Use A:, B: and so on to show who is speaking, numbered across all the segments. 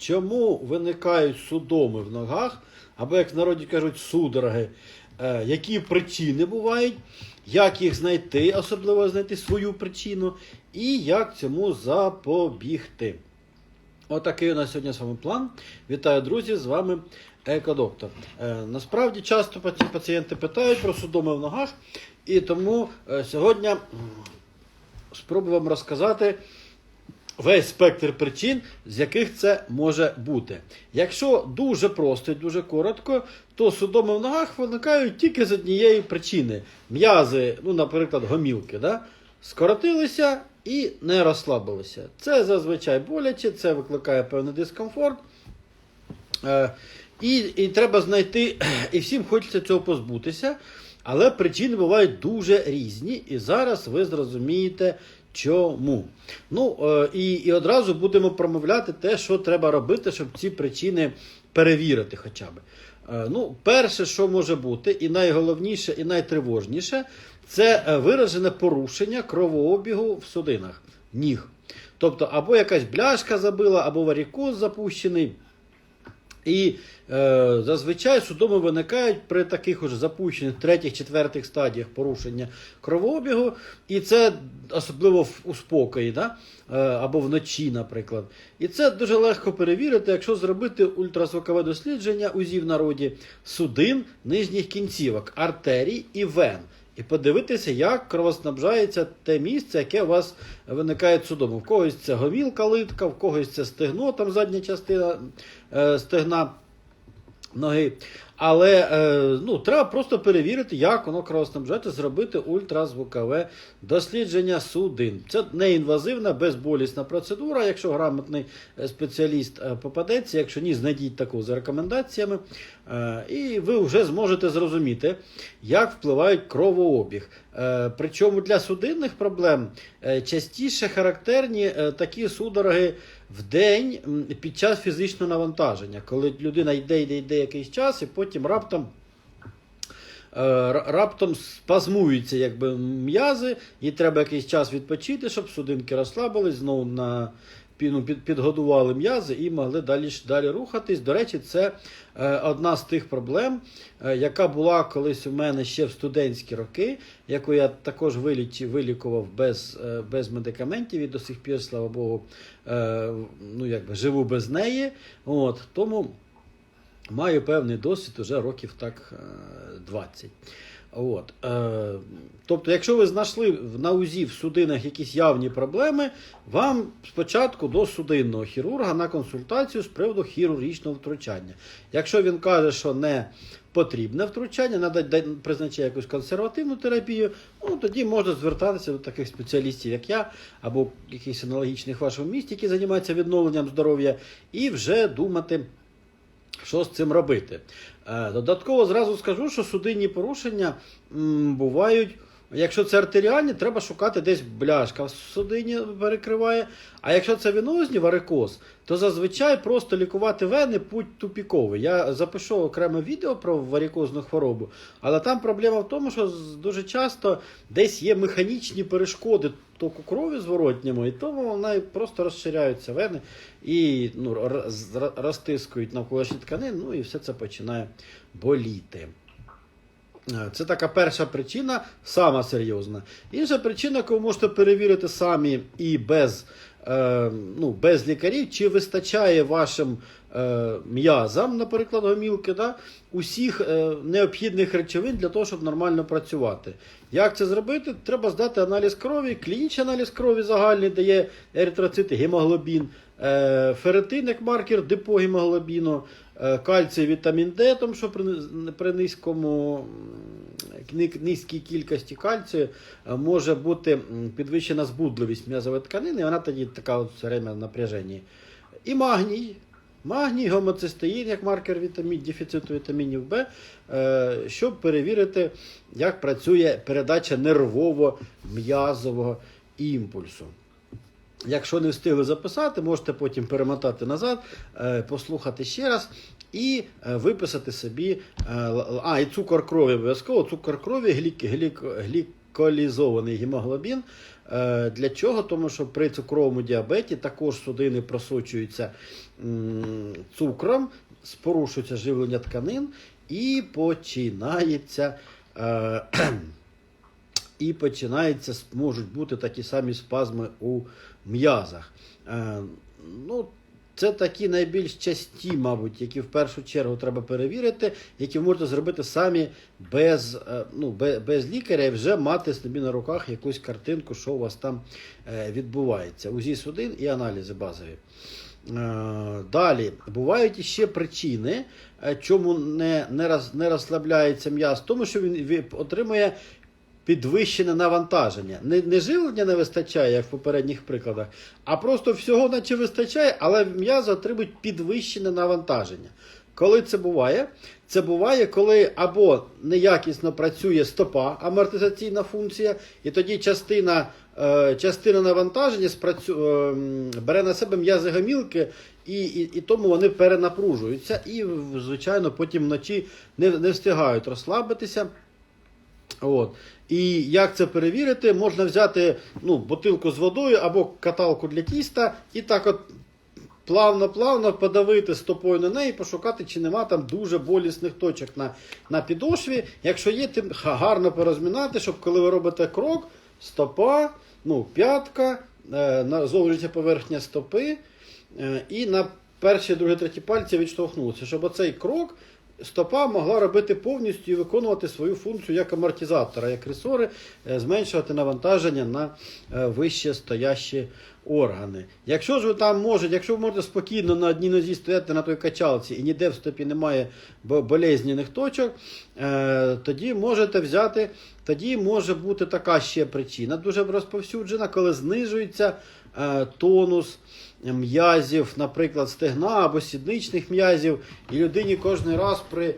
A: чому виникають судоми в ногах, або, як в народі кажуть, судороги, е, які причини бувають, як їх знайти, особливо знайти свою причину, і як цьому запобігти. Отакий у нас сьогодні з вами план. Вітаю, друзі! З вами Екодоктор. Е, насправді часто пацієнти питають про судоми в ногах, і тому е, сьогодні спробую вам розказати весь спектр причин, з яких це може бути. Якщо дуже просто і дуже коротко, то судоми в ногах виникають тільки з однієї причини: м'язи, ну, наприклад, гомілки, да? скоротилися і не розслабилися. Це зазвичай боляче, це викликає певний дискомфорт. Е, І, і треба знайти, і всім хочеться цього позбутися, але причини бувають дуже різні, і зараз ви зрозумієте, чому. Ну, е, і, і одразу будемо промовляти те, що треба робити, щоб ці причини перевірити хоча б. Е, Ну, перше, що може бути, і найголовніше, і найтривожніше, це е, виражене порушення кровообігу в судинах ніг. Тобто, або якась бляшка забила, або варікоз запущений. І е, зазвичай судоми виникають при таких уже запущених третіх, четвертих стадіях порушення кровообігу, і це особливо в, у да? е, або вночі, наприклад. І це дуже легко перевірити, якщо зробити ультразвукове дослідження УЗІ в народі судин нижніх кінцівок, артерій і вен. І подивитися, як кровоснабжається те місце, яке у вас виникає судом. В когось це говілка литка, в когось це стегно, там задня частина е, стегна ноги. Але е, ну, треба просто перевірити, як воно кровоснабжається, зробити ультразвукове дослідження судин. Це неінвазивна, безболісна процедура. Якщо грамотний е, спеціаліст е, попадеться, якщо ні, знайдіть таку за рекомендаціями. І ви вже зможете зрозуміти, як впливають кровообіг. Причому для судинних проблем частіше характерні такі судороги в день під час фізичного навантаження, коли людина йде, йде, йде якийсь час, і потім раптом. е, Раптом спазмуються якби, м'язи, і треба якийсь час відпочити, щоб судинки розслабились, знову на, під, підгодували м'язи і могли далі, далі рухатись. До речі, це е, одна з тих проблем, е, яка була колись у мене ще в студентські роки, яку я також виліч, вилікував без, е, без медикаментів і до сих пір, слава Богу, ну, якби, живу без неї. От, тому маю певний досвід уже років так е, 20. От. Е, тобто, якщо ви знайшли на УЗІ в судинах якісь явні проблеми, вам спочатку до судинного хірурга на консультацію з приводу хірургічного втручання. Якщо він каже, що не потрібне втручання, призначає якусь консервативну терапію, ну тоді можна звертатися до таких спеціалістів, як я, або якихось аналогічних в вашому місті, які займаються відновленням здоров'я, і вже думати. Що з цим робити? Е, Додатково зразу скажу, що судинні порушення бувають. Якщо це артеріальні, треба шукати десь бляшка в судині перекриває. А якщо це венозні варикоз, то зазвичай просто лікувати вени путь тупіковий. Я запишу окреме відео про варикозну хворобу, але там проблема в тому, що дуже часто десь є механічні перешкоди току крові зворотньому, і тому вона просто розширяються вени і ну, розтискують навколишні тканини, ну і все це починає боліти. Е, Це така перша причина, сама серйозна. Інша причина, яку ви можете перевірити самі і без, е, ну, без лікарів, чи вистачає вашим е, м'язам, наприклад, гомілки, да, усіх е, необхідних речовин для того, щоб нормально працювати. Як це зробити? Треба здати аналіз крові, клінічний аналіз крові загальний, де є еритроцити, гемоглобін, е, ферритин як маркер депо гемоглобіну, е, кальцій, вітамін Д, тому що при, при низькому низькій кількості кальцію е, може бути підвищена збудливість м'язової тканини, вона тоді така от все время в. І магній. Магній, гомоцистеїн як маркер вітамін, дефіциту вітамінів В, щоб перевірити, як працює передача нервово-м'язового імпульсу. Якщо не встигли записати, можете потім перемотати назад, е, послухати ще раз і е, виписати собі. е, А, і цукор крові обов'язково. Цукор крові, глік, глік, гліколізований гемоглобін. Для чого? Тому що при цукровому діабеті також судини просочуються цукром, спорушується живлення тканин і починається. І починається, можуть бути такі самі спазми у м'язах. Е, ну, це такі найбільш часті, мабуть, які в першу чергу треба перевірити, які ви можете зробити самі без, е, ну, без, лікаря і вже мати собі на руках якусь картинку, що у вас там е, відбувається. УЗІ судин і аналізи базові. Далі бувають іще причини, чому не, не, роз, не розслабляється м'яз, тому що він отримує підвищене навантаження. Не, не живлення не вистачає, як в попередніх прикладах, а просто всього наче вистачає, але м'язи отримують підвищене навантаження. Коли це буває? Це буває, коли або неякісно працює стопа, амортизаційна функція, і тоді частина, е, частина навантаження спрацю, е, бере на себе м'язи гомілки, і, і, і тому вони перенапружуються, і, звичайно, потім вночі не, не встигають розслабитися. От. І як це перевірити? Можна взяти ну, бутилку з водою або каталку для тіста і так от плавно-плавно подавити стопою на неї, пошукати, чи нема там дуже болісних точок на, на підошві. Якщо є, тим гарно порозмінати, щоб коли ви робите крок, стопа, ну, п'ятка, е, зовнішня поверхня стопи е, і на перші, другі, треті пальці відштовхнутися, щоб оцей крок стопа могла робити повністю і виконувати свою функцію як амортизатора, як ресори, е, зменшувати навантаження на е, вище стоящі органи. Якщо ж ви там можете, якщо ви можете спокійно на одній нозі стояти на той качалці і ніде в стопі немає бо- болезнених точок, е, тоді можете взяти, тоді може бути така ще причина, дуже розповсюджена, коли знижується тонус м'язів, наприклад, стегна або сідничних м'язів, і людині кожен раз при, е,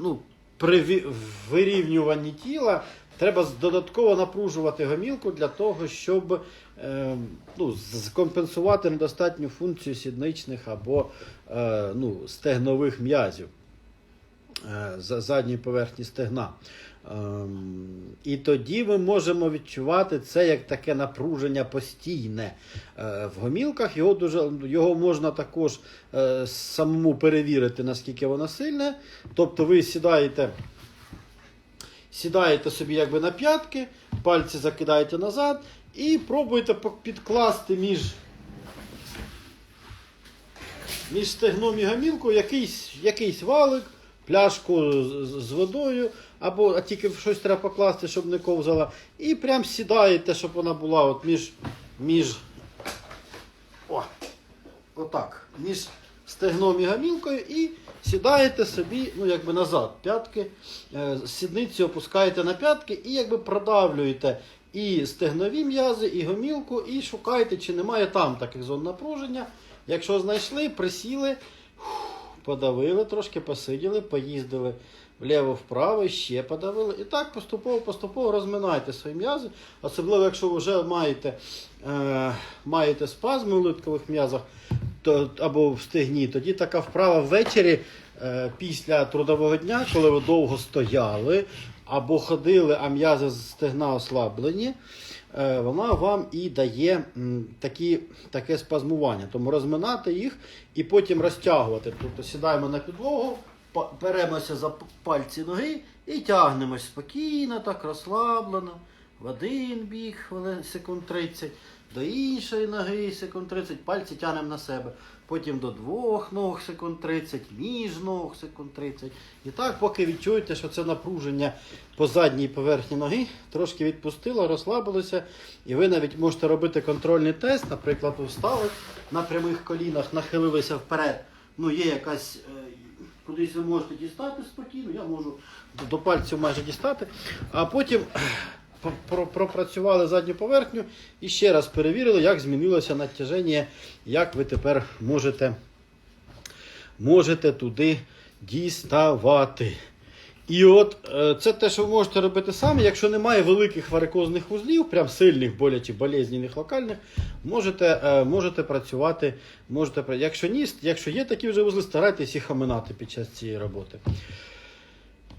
A: ну, при вирівнюванні тіла треба додатково напружувати гомілку для того, щоб е, ну, скомпенсувати недостатню функцію сідничних або е, ну, стегнових м'язів. е, задньої поверхні стегна. Ем, І тоді ми можемо відчувати це як таке напруження постійне. Е, В гомілках його дуже його можна також е, самому перевірити, наскільки воно сильне. Тобто ви сідаєте, сідаєте собі якби на п'ятки, пальці закидаєте назад і пробуєте підкласти між між стегном і гамілкою якийсь, якийсь валик, пляшку з, водою, або а тільки щось треба покласти, щоб не ковзала. І прям сідаєте, щоб вона була от між. між о, отак, між стегном і гамілкою, і сідаєте собі, ну якби назад, п'ятки, е, сідницю опускаєте на п'ятки і якби продавлюєте і стегнові м'язи, і гомілку, і шукаєте, чи немає там таких зон напруження. Якщо знайшли, присіли, подавили трошки, посиділи, поїздили вліво-вправо, ще подавили. І так поступово-поступово розминайте свої м'язи, особливо якщо ви вже маєте, е, маєте спазми у литкових м'язах то, або в стегні, тоді така вправа ввечері е, після трудового дня, коли ви довго стояли або ходили, а м'язи з стегна ослаблені. Е, Вона вам і дає такі, таке спазмування. Тому розминати їх і потім розтягувати. Тобто сідаємо на підлогу, беремося за пальці ноги і тягнемось спокійно, так розслаблено. В один біг, секунд 30, до іншої ноги секунд 30, пальці тягнемо на себе. Потім до двох ног секунд 30, між ног секунд 30. І так, поки відчуєте, що це напруження по задній поверхні ноги трошки відпустило, розслабилося. І ви навіть можете робити контрольний тест, наприклад, встали на прямих колінах, нахилилися вперед. Ну, є якась. е, Кудись ви можете дістати спокійно, я можу до- пальців майже дістати. А потім пропрацювали задню поверхню і ще раз перевірили, як змінилося натяження, як ви тепер можете, можете туди діставати. І от е, це те, що ви можете робити самі. Якщо немає великих варикозних вузлів, прям сильних, болячих, болезненних, локальних, можете, е, можете працювати. Можете, якщо ні, якщо є такі вже вузли, старайтесь їх оминати під час цієї роботи.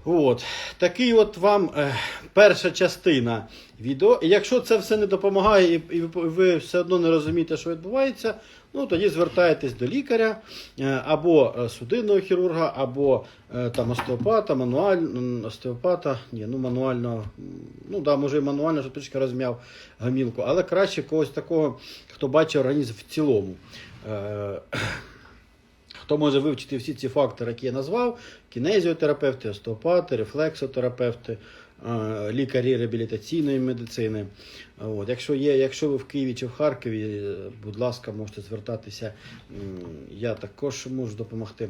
A: От. Такий от вам е, перша частина відео. І якщо це все не допомагає, і, і ви- все одно не розумієте, що відбувається, ну тоді звертайтесь до лікаря е, або е, судинного хірурга, або е, там остеопата, мануаль, остеопата, ні, ну мануально, ну да, може і мануально, щоб трішки розм'яв гамілку, але краще когось такого, хто бачить організм в цілому. Е, Хто може вивчити всі ці фактори, які я назвав: кінезіотерапевти, остеопати, рефлексотерапевти, е, лікарі реабілітаційної медицини. От. Якщо є, якщо ви в Києві чи в Харкові, будь ласка, можете звертатися. Я також можу допомогти.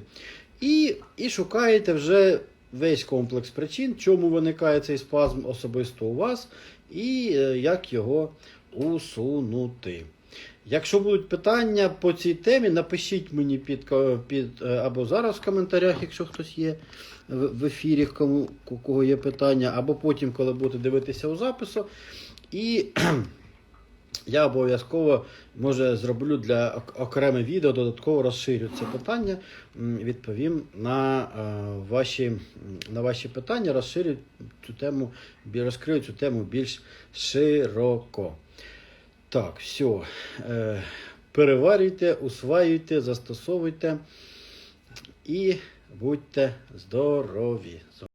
A: І, і шукаєте вже весь комплекс причин, чому виникає цей спазм особисто у вас, і е, як його усунути. Якщо будуть питання по цій темі, напишіть мені під, під е, або зараз в коментарях, якщо хтось є в ефірі, кому у кого є питання, або потім, коли будете дивитися у запису. І я обов'язково може зроблю для окреме відео, додатково розширю це питання, відповім на, е, ваші, на ваші питання, розширю цю тему, розкрию цю тему більш широко. Так, все. Переварюйте, усваюйте, застосовуйте і будьте здорові.